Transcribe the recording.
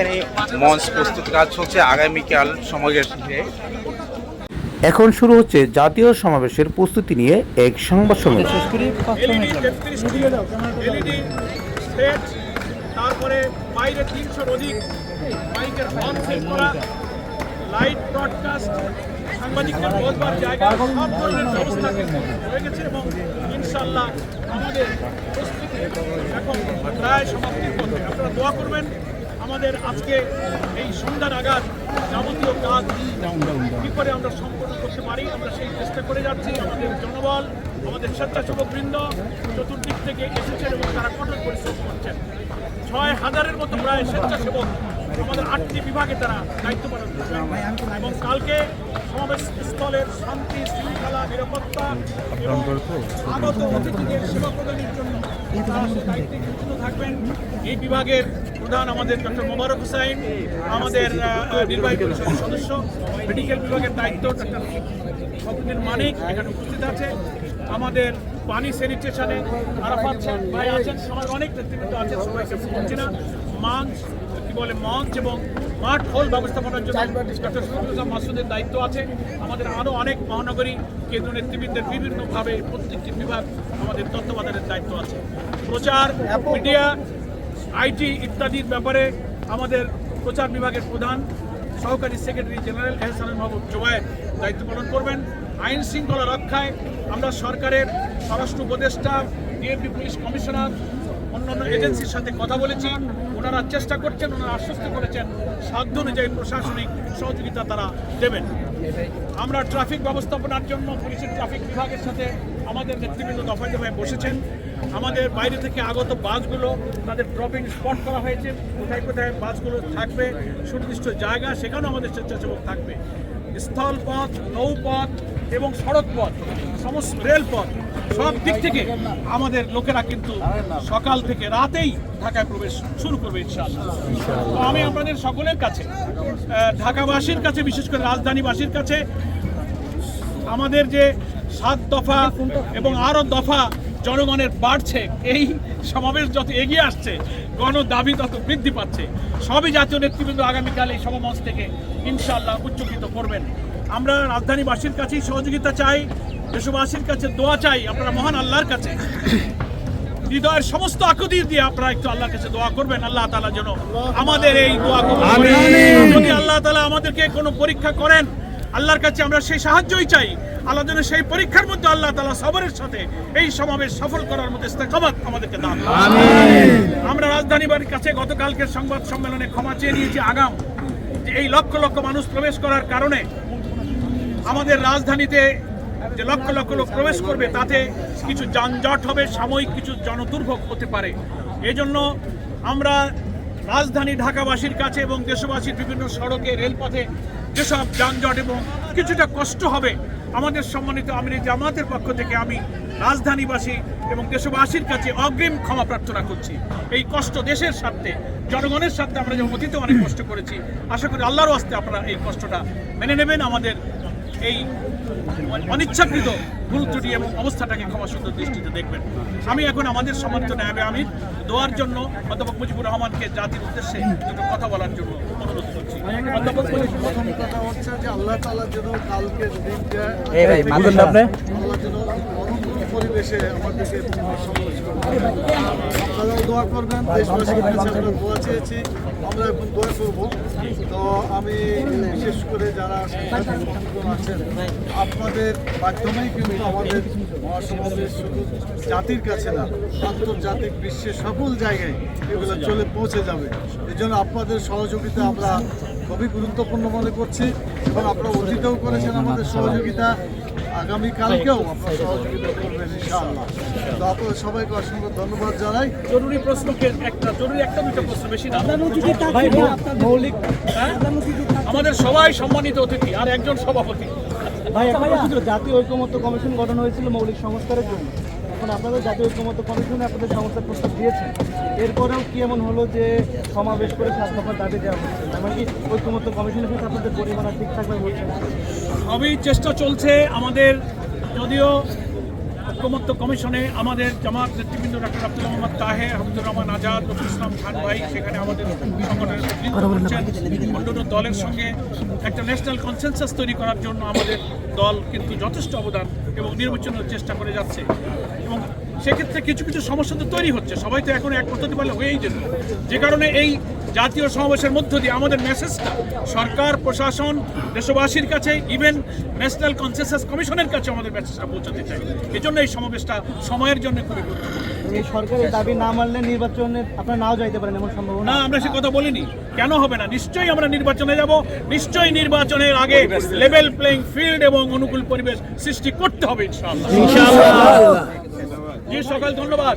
এখানে মঞ্চ প্রস্তুত কাজ চলছে আগামীকাল সমাবেশ এখন শুরু হচ্ছে জাতীয় সমাবেশের প্রস্তুতি নিয়ে এক সংবাদ সম্মেলন। তারপরে বাইরে তিনশোর অধিক মাইকের সেট করা লাইট ব্রডকাস্ট সাংবাদিকদের বলবার জায়গা সব ধরনের ব্যবস্থা হয়ে গেছে এবং ইনশাল্লাহ আমাদের প্রস্তুতি এখন প্রায় সমাপ্তির পথে। আপনারা দোয়া করবেন। আমাদের আজকে এই সন্ধ্যা নাগাদ যাবতীয় কাজ কি করে আমরা সম্পন্ন করতে পারি? আমরা সেই চেষ্টা করে যাচ্ছি। আমাদের জনবল, আমাদের স্বেচ্ছাসেবক বৃন্দ চতুর্দিক থেকে এসেছেন এবং তারা কঠোর পরিশ্রম করছেন। ছয় হাজারের মতো প্রায় স্বেচ্ছাসেবক আমাদের আটটি বিভাগে তারা দায়িত্ব পালন করছেন। এবং কালকে সমাবেশ স্থলের শান্তি, শৃঙ্খলা, নিরাপত্তা এবং আগত অতিথিদের সেবা প্রদানের জন্য তারা সে দায়িত্বে থাকবেন। এই বিভাগের প্রধান আমাদের ডক্টর মোবারক হুসাইন আমাদের নির্বাহী পরিষদের সদস্য মেডিকেল বিভাগের দায়িত্ব ডক্টর শকুদ্দিন মানিক এখানে উপস্থিত আছে। আমাদের পানি স্যানিটেশনে আরাফাত ভাই আছেন সবাই অনেক নেতৃবৃন্দ আছেন সবাইকে বলছি না। মঞ্চ কি বলে মঞ্চ এবং মাঠ হল ব্যবস্থাপনার জন্য ডক্টর শফিকুল মাসুদের দায়িত্ব আছে। আমাদের আরও অনেক মহানগরী কেন্দ্র নেতৃবৃন্দের বিভিন্নভাবে প্রত্যেকটি বিভাগ আমাদের তত্ত্বাবধানের দায়িত্ব আছে। প্রচার মিডিয়া আইটি ইত্যাদির ব্যাপারে আমাদের প্রচার বিভাগের প্রধান সহকারী সেক্রেটারি জেনারেল এহসানুল মাহবুব জোবায়ের দায়িত্ব পালন করবেন। আইন শৃঙ্খলা রক্ষায় আমরা সরকারের স্বরাষ্ট্র উপদেষ্টা, ডিএমপি পুলিশ কমিশনার, অন্যান্য এজেন্সির সাথে কথা বলেছি। ওনারা চেষ্টা করছেন, ওনারা আশ্বস্ত করেছেন। সাধ্য অনুযায়ী প্রশাসনিক সহযোগিতা তারা দেবেন। আমরা ট্রাফিক ব্যবস্থাপনার জন্য পুলিশের ট্রাফিক বিভাগের সাথে আমাদের নেতৃবৃন্দ দফায় দফায় বসেছেন। আমাদের বাইরে থেকে আগত বাসগুলো তাদের ড্রপিং স্পট করা হয়েছে। কোথায় কোথায় বাসগুলো থাকবে, সুনির্দিষ্ট জায়গা, সেখানেও আমাদের স্বেচ্ছাসেবক থাকবে। স্থলপথ, নৌপথ এবং সড়ক পথ, সমস্ত রেলপথ সব দিক থেকে আমাদের লোকেরা কিন্তু সকাল থেকে রাতেই ঢাকায় প্রবেশ শুরু করবে ইনশাআল্লাহ। তো আমি আপনাদের সকলের কাছে ঢাকাবাসীর কাছে, বিশেষ করে রাজধানীবাসীর কাছে, আমাদের যে সাত দফা এবং আরও দফা জনগণের বাড়ছে, এই সমাবেশ যত এগিয়ে আসছে গণ দাবি তত বৃদ্ধি পাচ্ছে, সবই জাতীয় নেতৃবৃন্দ আগামীকাল এই সমাবেশ থেকে ইনশাআল্লাহ উচ্চকিত করবেন। আমরা রাজধানীবাসীর কাছেই সহযোগিতা চাই দেশবাসীর কাছে দোয়া চাই আপনারা মহান আল্লাহর কাছে। হৃদয়ের সমস্ত আকুতি দিয়ে আপনারা একটু আল্লাহর কাছে দোয়া করবেন আল্লাহ তাআলা যেন আমাদের এই দোয়া যদি আল্লাহ তাআলা আমাদেরকে কোনো পরীক্ষা করেন আল্লাহর কাছে আমরা সেই সাহায্যই চাই। আল্লাহ যেন সেই পরীক্ষার মধ্যে আল্লাহ তালা সবরের সাথে এই সমাবেশ সফল করার মধ্যে ইস্তেকামাত আমাদেরকে দান করুন। আমরা রাজধানী বাড়ির কাছে গতকালকের সংবাদ সম্মেলনে ক্ষমা চেয়ে নিয়েছি আগাম যে এই লক্ষ লক্ষ মানুষ প্রবেশ করার কারণে আমাদের রাজধানীতে যে লক্ষ লক্ষ লোক প্রবেশ করবে, তাতে কিছু যানজট হবে, সাময়িক কিছু জনদুর্ভোগ হতে পারে। এজন্য আমরা রাজধানী ঢাকাবাসীর কাছে এবং দেশবাসীর বিভিন্ন সড়কে, রেলপথে যেসব যানজট এবং কিছুটা কষ্ট হবে, আমাদের সম্মানিত আমির জামাতের পক্ষ থেকে আমি রাজধানীবাসী এবং দেশবাসীর কাছে অগ্রিম ক্ষমা প্রার্থনা করছি। এই কষ্ট দেশের স্বার্থে, জনগণের স্বার্থে আমরা যেমন অতীতে অনেক কষ্ট করেছি, আশা করি আল্লাহর আস্তে আপনারা এই কষ্টটা মেনে নেবেন, আমাদের এই অনিচ্ছাকৃত ভুল ত্রুটি এবং অবস্থাটাকে ক্ষমা সুন্দর দৃষ্টিতে দেখবেন। আমি এখন আমাদের সমর্থ ন্যায়াবে আমি দোয়ার জন্য অধ্যাপক মুজিবুর রহমানকে জাতির উদ্দেশ্যে দুটো কথা বলার জন্য অনুরোধ করছি। অধ্যাপক প্রথম কথা হচ্ছে যে আল্লাহ তাআলা যেন কালকে আল্লাহ যেন পরিবেশে আমাদেরকে দোয়া করবেন দেশবাসীর কাছে আমরা দোয়া চেয়েছি, আমরা এখন দোয়া করব। তো আমি বিশেষ করে যারা আছেন, আপনাদের মাধ্যমেই কিন্তু আমাদের মহাসমাবেশ শুধু জাতির কাছে না, আন্তর্জাতিক বিশ্বের সকল জায়গায় এগুলো চলে পৌঁছে যাবে। এই জন্য আপনাদের সহযোগিতা আমরা খুবই গুরুত্বপূর্ণ মনে করছি এবং আপনারা অতীতেও করেছেন আমাদের সহযোগিতা। আগামীকালকেও কালকেও সহযোগিতা করবেন ইনশাআল্লাহ। তো আপনাদের সবাইকে অসংখ্য ধন্যবাদ জানাই। জরুরি প্রশ্নকে একটা জরুরি একটা দুটো প্রশ্ন বেশি না। মৌলিক হ্যাঁ? আমাদের সবাই সম্মানিত অতিথি আর একজন সভাপতি। ভাই প্রশ্ন জাতীয় ঐক্যমত্য কমিশন গঠন হয়েছিল মৌলিক সংস্কারের জন্য। এখন আপনাদের জাতীয় ঐক্যমত্য কমিশনে আপনাদের সমস্যার প্রস্তাব দিয়েছেন এরপরেও কি এমন হলো যে সমাবেশ করে দফার দাবি দেওয়া হচ্ছে? এমনকি ঐক্যমত কমিশনের সাথে আপনাদের পরিমাণ ঠিকঠাকভাবে বলছেন সবই চেষ্টা চলছে আমাদের, যদিও ঐক্যমত্য কমিশনে আমাদের জামাত নেতৃবৃন্দ ডাক্তার আব্দুল মোহাম্মদ তাহে আব্দুর রহমান আজাদ রফিক ইসলাম খান ভাই সেখানে আমাদের সংগঠনের অন্যান্য দলের সঙ্গে একটা ন্যাশনাল কনসেনসাস তৈরি করার জন্য আমাদের দল কিন্তু যথেষ্ট অবদান এবং নির্বাচনের চেষ্টা করে যাচ্ছে। এবং সেক্ষেত্রে কিছু কিছু সমস্যা তো তৈরি হচ্ছে। সবাই তো এখন এক পদ্ধতি পারলে হয়েই যেত। যে কারণে এই জাতীয় সমাবেশের মধ্য দিয়ে আমাদের মেসেজটা সরকার প্রশাসন দেশবাসীর কাছে ইভেন ন্যাশনাল কনসেনসাস কমিশনের কাছে আমাদের মেসেজটা পৌঁছাতে চাই। এজন্য এই সমাবেশটা সময়ের জন্য খুবই গুরুত্বপূর্ণ। এই সরকারের দাবি না মানলে নির্বাচনে আপনারা নাও যাইতে পারেন এমন সম্ভাবনা? না আমরা সে কথা বলিনি। কেন হবে না? নিশ্চয়ই আমরা নির্বাচনে যাব। নিশ্চয়ই নির্বাচনের আগে লেভেল প্লেইং ফিল্ড এবং অনুকূল পরিবেশ সৃষ্টি করতে হবে ইনশাআল্লাহ। জি সকাল ধন্যবাদ।